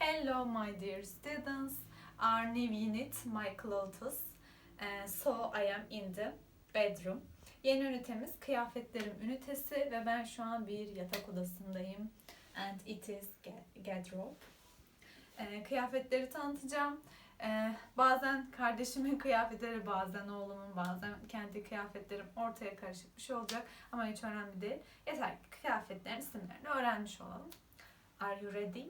Hello, my dear students. Our new unit, my clothes. Uh, so I am in the bedroom. Yeni ünitemiz kıyafetlerim ünitesi ve ben şu an bir yatak odasındayım. And it is ga- garderobe. Ee, kıyafetleri tanıtacağım. Ee, bazen kardeşimin kıyafetleri, bazen oğlumun, bazen kendi kıyafetlerim ortaya karışık bir şey olacak. Ama hiç önemli değil. Yeter ki kıyafetlerin isimlerini öğrenmiş olalım. Are you ready?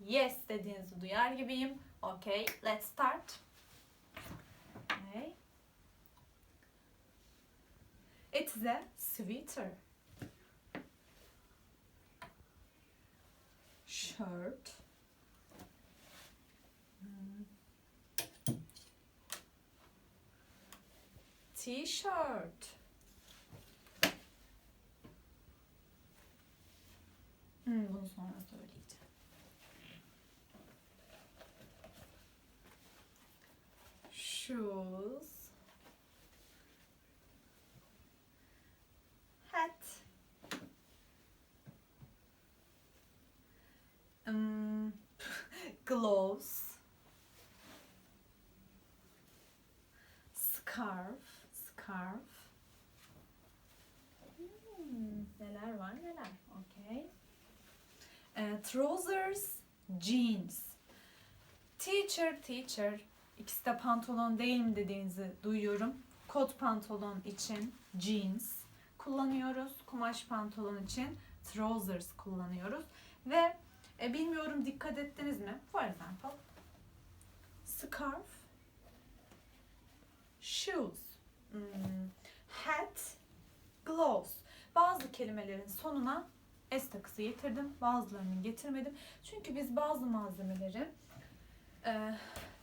Yes dediğinizi duyar gibiyim. Okay, let's start. Okay. It is a sweater. Shirt. Hmm. T-shirt. Hmm, bunu sonra söyleyeceğim. Shoes. Hat. Um, gloves. Scarf. Scarf. Hmm, neler var neler. Okay. Ee, trousers, jeans. Teacher, teacher. İkisi de pantolon değil mi dediğinizi duyuyorum. Kot pantolon için jeans kullanıyoruz. Kumaş pantolon için trousers kullanıyoruz. Ve e, bilmiyorum dikkat ettiniz mi? For example, scarf, shoes, hmm, hat, gloves. Bazı kelimelerin sonuna S takısı getirdim. Bazılarını getirmedim. Çünkü biz bazı malzemeleri e,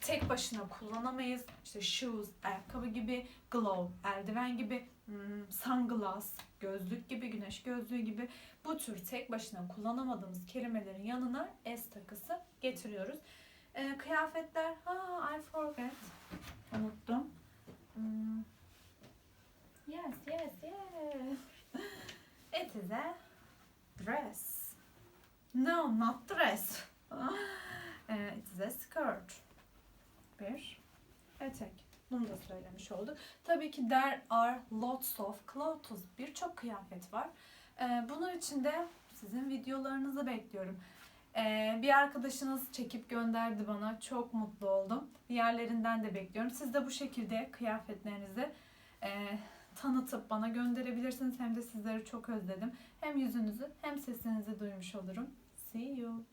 tek başına kullanamayız. İşte shoes, ayakkabı gibi, glove, eldiven gibi, hmm, sunglass, gözlük gibi, güneş gözlüğü gibi bu tür tek başına kullanamadığımız kelimelerin yanına S takısı getiriyoruz. E, kıyafetler, ha I forget, unuttum. Hmm, yes, yes, yes. It is a dress. No, not dress. Eh, It is a skirt. Bir etek. Bunu da söylemiş olduk. Tabii ki there are lots of clothes. Birçok kıyafet var. Eh, Bunun için de sizin videolarınızı bekliyorum. Eh, Bir arkadaşınız çekip gönderdi bana. Çok mutlu oldum. Diğerlerinden de bekliyorum. Siz de bu şekilde kıyafetlerinizi eh, tanıtıp bana gönderebilirsiniz. Hem de sizleri çok özledim. Hem yüzünüzü hem sesinizi duymuş olurum. See you.